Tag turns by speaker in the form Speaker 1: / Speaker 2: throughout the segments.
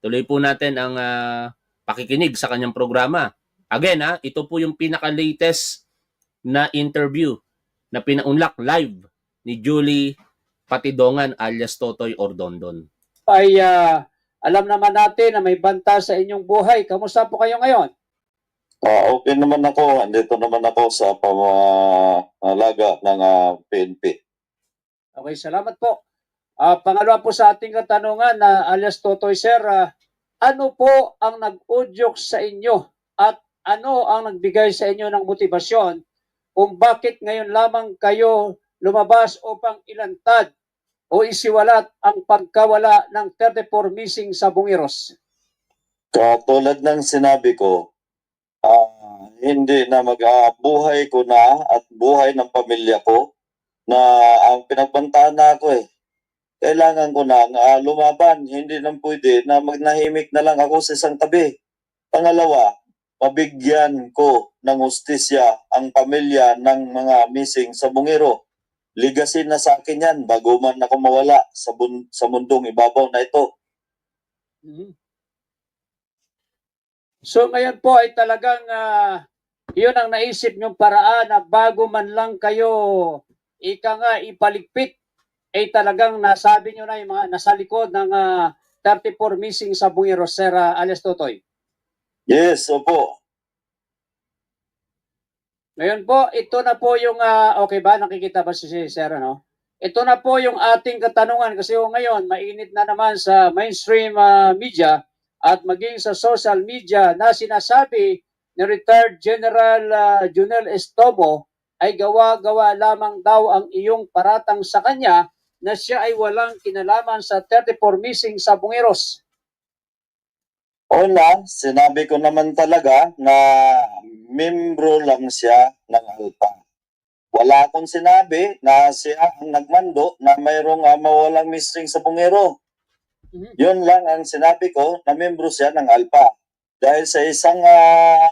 Speaker 1: Tuloy po natin ang ah, pakikinig sa kanyang programa. Again, ha, ito po yung pinaka-latest na interview na pinaunlak live ni Julie Patidongan alias Totoy Ordondon.
Speaker 2: ay ah, alam naman natin na may banta sa inyong buhay. Kamusta po kayo ngayon?
Speaker 3: Ah, okay naman ako. Andito naman ako sa pamalaga ng ah, PNP.
Speaker 2: Okay, salamat po. Ah, pangalawa po sa ating katanungan na alias Totoy Sir, ah, ano po ang nag-udyok sa inyo at ano ang nagbigay sa inyo ng motibasyon kung bakit ngayon lamang kayo lumabas upang ilantad o isiwalat ang pagkawala ng 34 missing sa Bungiros?
Speaker 3: Katulad ng sinabi ko, ah, hindi na mag-buhay ko na at buhay ng pamilya ko na ang pinagbantaan na ako eh. Kailangan ko na ah, lumaban. Hindi nang pwede na magnahimik na lang ako sa isang tabi. Pangalawa, mabigyan ko ng hustisya ang pamilya ng mga missing sa Bungiro. Ligasin na sa akin yan bago man ako mawala sa, bun- sa mundong ibabaw na ito.
Speaker 2: Mhm. So ngayon po ay talagang ah, yun ang naisip niyong paraan na bago man lang kayo ika nga ipaligpit ay talagang nasabi niyo na yung mga nasa likod ng ah, 34 missing sa Bungiros, Sir ah, alias Totoy.
Speaker 3: Yes, opo.
Speaker 2: Ngayon po, ito na po yung, ah, okay ba? Nakikita ba si si Sir, ano? Ito na po yung ating katanungan kasi yung ngayon, mainit na naman sa mainstream ah, media at maging sa social media na sinasabi ni retired General ah, Junel Estomo ay gawa-gawa lamang daw ang iyong paratang sa kanya na siya ay walang kinalaman sa 34 missing sa Bungeros.
Speaker 3: Una, sinabi ko naman talaga na membro lang siya ng ALPA. Wala akong sinabi na siya ang nagmando na mayroong uh, mawalang missing sa bungero.
Speaker 2: Mhm.
Speaker 3: Yun lang ang sinabi ko na membro siya ng ALPA. Dahil sa isang ah,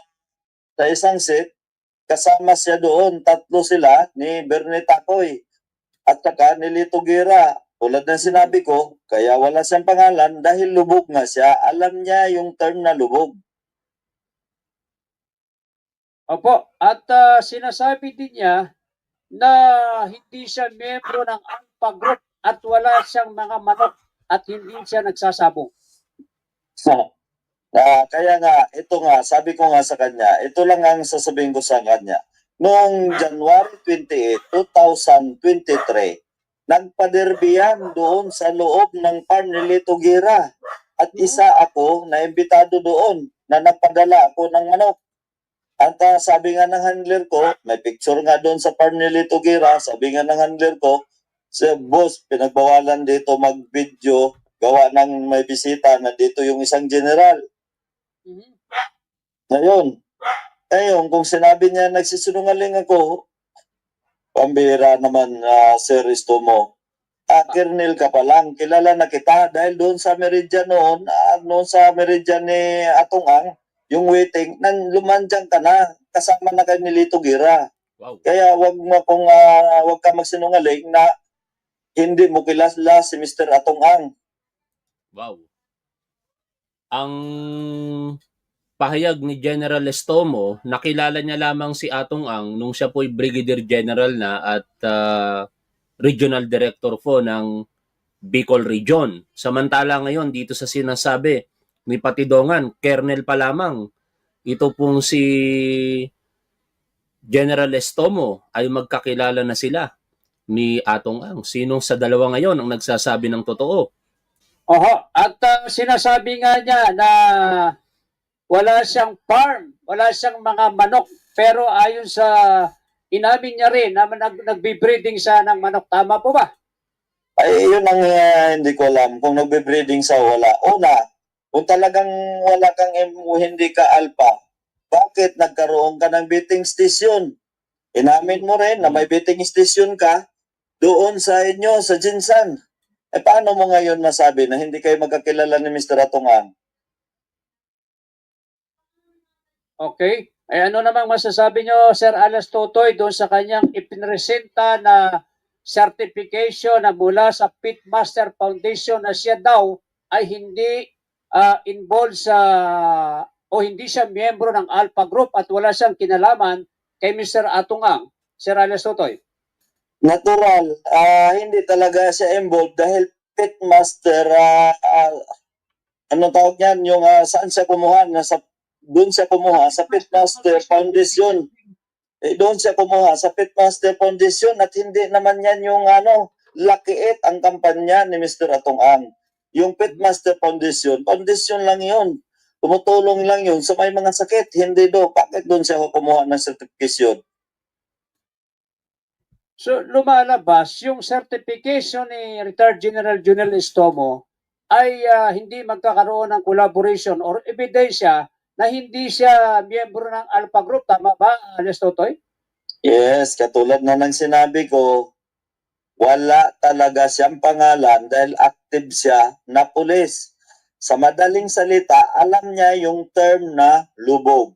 Speaker 3: sa isang set, kasama siya doon, tatlo sila ni Bernie Tacoy at saka ni Lito Gira. Tulad ng sinabi ko, kaya wala siyang pangalan dahil lubog nga siya. Alam niya yung term na lubog.
Speaker 2: Opo, at ah, sinasabi din niya na hindi siya membro ng AMPA Group at wala siyang mga manok at hindi siya nagsasabong.
Speaker 3: Ah, kaya nga, ito nga, sabi ko nga sa kanya, ito lang ang sasabihin ko sa kanya. Noong January 28, 2023, nagpaderby yan doon sa loob ng farm ni Lito Gira. At isa ako na imbitado doon na nagpadala ako ng manok. At ah, sabi nga ng handler ko, may picture nga doon sa farm ni Lito Gira, sabi nga ng handler ko, sa boss, pinagbawalan dito mag-video, gawa ng may bisita, nandito yung isang general.
Speaker 2: Mhm.
Speaker 3: Ngayon, ngayon, kung sinabi niya nagsisinungaling ako, pambira naman, uh, Sir Istomo. Ah, Kernel ka pa lang, kilala na kita dahil doon sa Meridian noon, ah, noon sa Meridian ni Atungang, yung waiting, nang lumandyang ka na, kasama na kayo ni Lito Gira.
Speaker 1: Wow.
Speaker 3: Kaya wag mo kung ah, wag ka magsinungaling na hindi mo kilala si Mr. Atungang.
Speaker 1: Wow. Ang pahayag ni General Estomo, nakilala niya lamang si Atong Ang nung siya po'y Brigadier General na at ah, Regional Director po ng Bicol Region. Samantala ngayon dito sa sinasabi ni Patidongan, Colonel pa lamang. Ito pong si General Estomo ay magkakilala na sila ni Atong Ang. Sino sa dalawa ngayon ang nagsasabi ng totoo?
Speaker 2: Oho, at ah, sinasabi nga niya na wala siyang farm, wala siyang mga manok, pero ayon sa inamin niya rin na nag, nagbe-breeding siya ng manok. Tama po ba?
Speaker 3: Ay, yun ang ah, hindi ko alam kung nagbe-breeding sa wala. Una, kung talagang wala kang hindi ka alpha, bakit nagkaroon ka ng betting station? Inamin mo rin na may betting station ka doon sa inyo, sa Jinsan. Eh paano mo ngayon masabi na hindi kayo magkakilala ni Mr. Atungan?
Speaker 2: Okay. Ay ano namang masasabi niyo, Sir Alas Totoy, doon sa kanyang ipinresenta na certification na mula sa Pitmaster Foundation na siya daw ay hindi ah, involved sa o hindi siya miyembro ng Alpha Group at wala siyang kinalaman kay Mr. Atong Ang. Sir Alias Totoy.
Speaker 3: Natural, ah, hindi talaga siya involved dahil pitmaster, ah, ah, ano tawag yan, yung ah, saan siya kumuha, nasa, doon siya kumuha, sa Pitmaster Foundation. Eh, doon siya kumuha sa Pitmaster Foundation at hindi naman yan yung ano, lakiit ang kampanya ni Mr. Atong Ang. Yung Pitmaster Foundation, foundation lang yun. Tumutulong lang yun sa may mga sakit. Hindi do. Bakit doon siya kumuha ng certification?
Speaker 2: So lumalabas yung certification ni retired General Junel Estomo ay ah, hindi magkakaroon ng collaboration or ebidensya na hindi siya miyembro ng Alpha Group. Tama ba, Totoy?
Speaker 3: Yes, katulad na ng sinabi ko, wala talaga siyang pangalan dahil active siya na pulis. Sa madaling salita, alam niya yung term na lubog.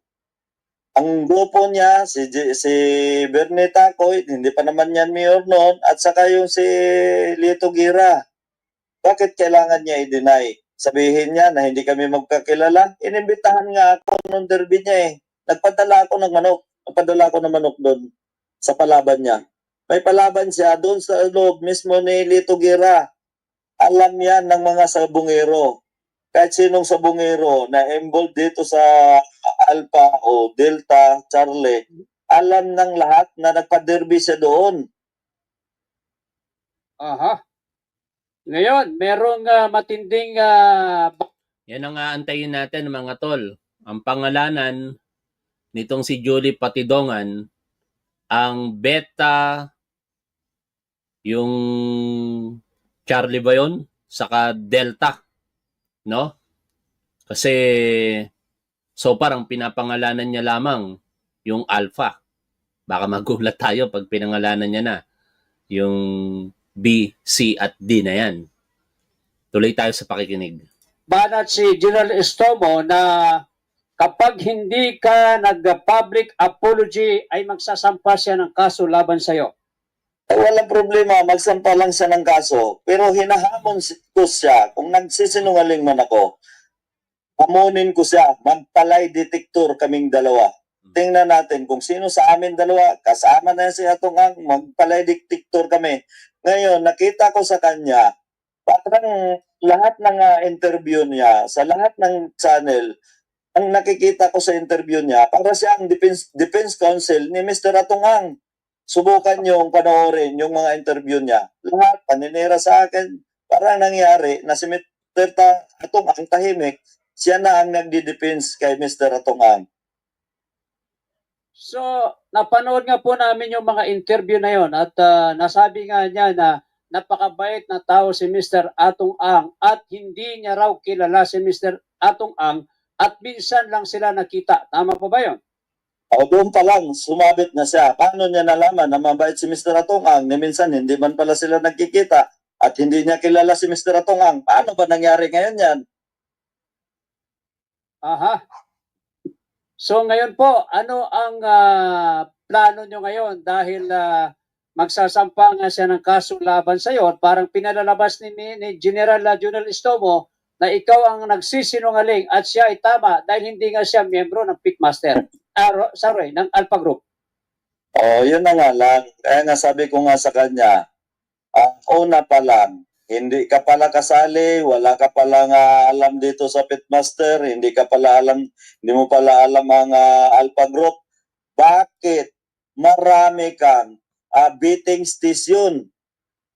Speaker 3: Ang grupo niya, si, si Bernie Tacoy, hindi pa naman yan mayor noon, at saka yung si Lito Gira. Bakit kailangan niya i-deny? Sabihin niya na hindi kami magkakilala. Inimbitahan nga ako nung derby niya eh. Nagpadala ako ng manok. Nagpadala ako ng manok doon sa palaban niya. May palaban siya doon sa loob mismo ni Lito Gira. Alam yan ng mga sabungero. Kahit sinong sabungero na involved dito sa Alpha o Delta, Charlie, alam ng lahat na nagpa-derby siya doon.
Speaker 2: Aha. Ngayon, merong ah, matinding ah,
Speaker 1: Yan ang aantayin natin mga tol. Ang pangalanan nitong si Julie Patidongan, ang beta, yung Charlie ba yun? Saka Delta. No? Kasi so parang pinapangalanan niya lamang yung Alpha. Baka magulat tayo pag pinangalanan niya na yung B, C at D na yan. Tuloy tayo sa pakikinig.
Speaker 2: banat si General Estomo na kapag hindi ka nag-public apology ay magsasampa siya ng kaso laban sa iyo.
Speaker 3: Eh, walang problema, magsampa lang siya ng kaso. Pero hinahamon ko siya, kung nagsisinungaling man ako, hamunin ko siya, magpalay detector kaming dalawa. Tingnan natin kung sino sa amin dalawa, kasama na si Atungang, magpalay detector kami. Ngayon, nakita ko sa kanya, parang lahat ng ah, interview niya, sa lahat ng channel, ang nakikita ko sa interview niya, para siya ang defense, defense counsel ni Mr. Atungang subukan yung panoorin yung mga interview niya. Lahat, paninira sa akin, parang nangyari na si Mr. Atong ang tahimik, siya na ang nagdi-defense kay Mr. Atong Ang.
Speaker 2: So, napanood nga po namin yung mga interview na yon at ah, nasabi nga niya na napakabait na tao si Mr. Atong Ang at hindi niya raw kilala si Mr. Atong Ang at minsan lang sila nakita. Tama po ba yon?
Speaker 3: O doon pa lang, sumabit na siya. Paano niya nalaman na mabait si Mr. Atong Ang? Ni minsan, hindi man pala sila nagkikita at hindi niya kilala si Mr. Atong Ang. Paano ba nangyari ngayon yan?
Speaker 2: Aha. So ngayon po, ano ang ah, plano nyo ngayon dahil ah, magsasampa nga siya ng kaso laban sa iyo parang pinalalabas ni, ni General uh, Junel Estomo na ikaw ang nagsisinungaling at siya ay tama dahil hindi nga siya miyembro ng Pitmaster. Ah, ro- sorry, ng Alpha Group.
Speaker 3: Oh, yun na nga lang. Kaya nga sabi ko nga sa kanya, ang una pa lang, hindi ka pala kasali, wala ka pala nga alam dito sa Pitmaster, hindi ka pala alam, hindi mo pala alam ang ah, Alpha Group. Bakit marami kang ah, bidding station?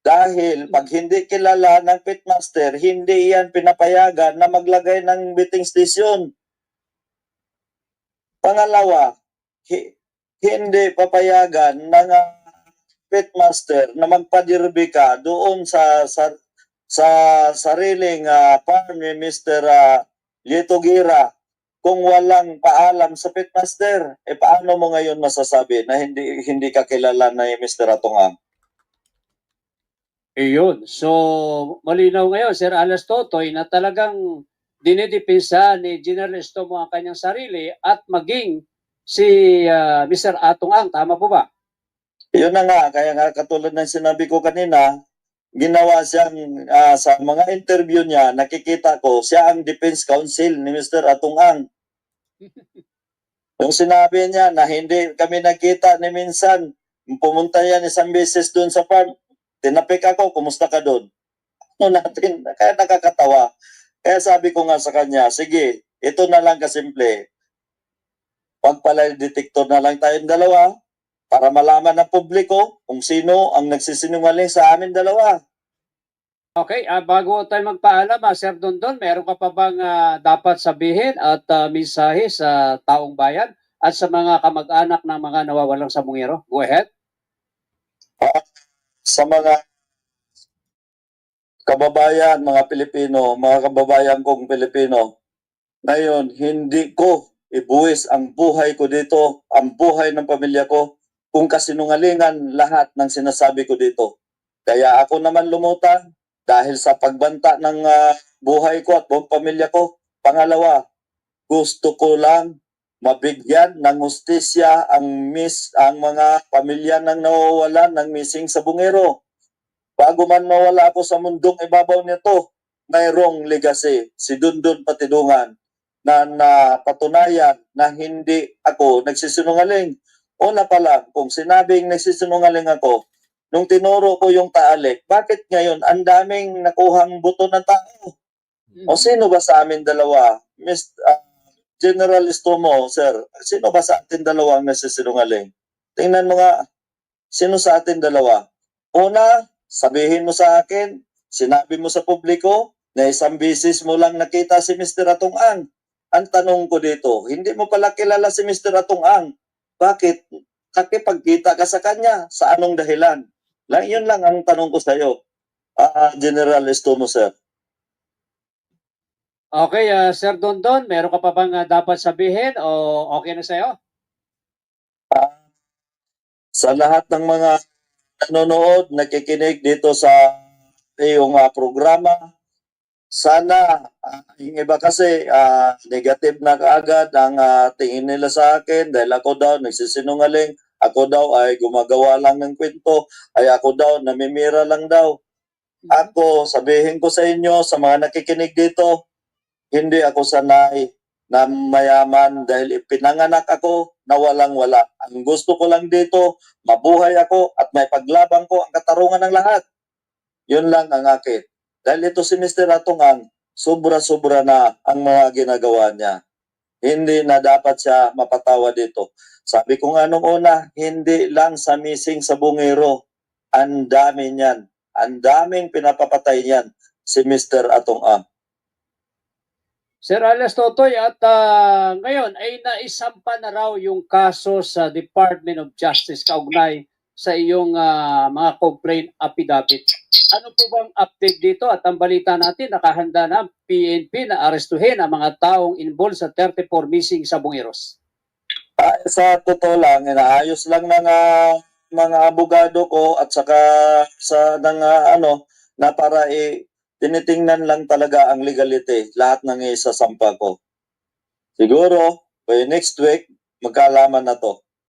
Speaker 3: Dahil pag hindi kilala ng Pitmaster, hindi yan pinapayagan na maglagay ng bidding station. Pangalawa, hi- hindi papayagan ng uh, pitmaster na magpadirby ka doon sa sa sa sariling ah, farm ni Mr. Uh, Lito Gira kung walang paalam sa pitmaster eh paano mo ngayon masasabi na hindi hindi ka kilala na Mr. Atongang
Speaker 2: Iyon. So, malinaw ngayon, Sir Alas Totoy, na talagang dinidipinsa ni General Estomo ang kanyang sarili at maging si ah, Mr. Atong. Tama po ba?
Speaker 3: Yun na nga, kaya nga katulad ng sinabi ko kanina, ginawa siyang ah, sa mga interview niya, nakikita ko siya ang defense counsel ni Mr. Atong Ang. Yung sinabi niya na hindi kami nakita ni minsan, pumunta yan isang beses doon sa farm, tinapik ako, kumusta ka doon? Ano natin, kaya nakakatawa. Kaya sabi ko nga sa kanya, sige, ito na lang kasimple. Pagpalay detector na lang tayong dalawa para malaman ng publiko kung sino ang nagsisinungaling sa amin dalawa.
Speaker 2: Okay, ah, bago tayo magpaalam, ah, Sir Dondon, meron ka pa bang ah, dapat sabihin at ah, mensahe sa taong bayan at sa mga kamag-anak ng mga nawawalang sa Bungero? Go ahead.
Speaker 3: sa mga kababayan, mga Pilipino, mga kababayan kong Pilipino, ngayon, hindi ko ibuwis ang buhay ko dito, ang buhay ng pamilya ko, kung kasinungalingan lahat ng sinasabi ko dito. Kaya ako naman lumutang dahil sa pagbanta ng ah, buhay ko at buong pamilya ko. Pangalawa, gusto ko lang mabigyan ng hustisya ang miss ang mga pamilya ng nawawalan ng missing sa bungero. Bago man mawala ako sa mundong ibabaw nito, mayroong legacy, si Dundun Patidungan, na napatunayan na hindi ako nagsisinungaling. Una pa lang, kung sinabing nagsisinungaling ako, nung tinuro ko yung taalik, bakit ngayon ang daming nakuhang buto ng tao? O sino ba sa amin dalawa? Miss, ah, General Istomo, sir, sino ba sa atin dalawa ang nagsisinungaling? Tingnan mo nga, sino sa atin dalawa? Una, sabihin mo sa akin, sinabi mo sa publiko, na isang bisis mo lang nakita si Mr. Atong Ang. Ang tanong ko dito, hindi mo pala kilala si Mr. Atong Ang. Bakit? Nakipagkita ka sa kanya. Sa anong dahilan? Lang, yun lang ang tanong ko sa iyo. Ah, General Estomo, sir.
Speaker 2: Okay, ah, Sir Dondon, meron ka pa bang ah, dapat sabihin o okay na sa'yo?
Speaker 3: sa lahat ng mga nanonood, nakikinig dito sa iyong ah, programa, sana ah, yung iba kasi ah, negative na kaagad ang ah, tingin nila sa akin dahil ako daw nagsisinungaling, ako daw ay gumagawa lang ng kwento, ay ako daw namimira lang daw. Ako, sabihin ko sa inyo, sa mga nakikinig dito, hindi ako sanay na mayaman dahil ipinanganak ako na walang-wala. Ang gusto ko lang dito, mabuhay ako at may paglabang ko ang katarungan ng lahat. Yun lang ang akin. Dahil ito si Mr. Atungang, sobra-sobra na ang mga ginagawa niya. Hindi na dapat siya mapatawa dito. Sabi ko nga nung una, hindi lang sa missing sa bungero. Ang dami niyan. Ang daming pinapapatay niyan si Mr. Atong Ang.
Speaker 2: Sir Alias Totoy, at ah, ngayon ay naisampa na raw yung kaso sa Department of Justice kaugnay sa iyong ah, mga complaint affidavit. Ano po bang update dito? At ang balita natin, nakahanda na ang PNP na arestuhin ang mga taong involved sa 34 missing sa Bungeros.
Speaker 3: Ah, sa totoo lang, inaayos lang ng ah, mga abogado ko at saka sa ng ah, ano na para i tinitingnan lang talaga ang legality lahat ng isasampa ko. Siguro by next week magkaalaman na to.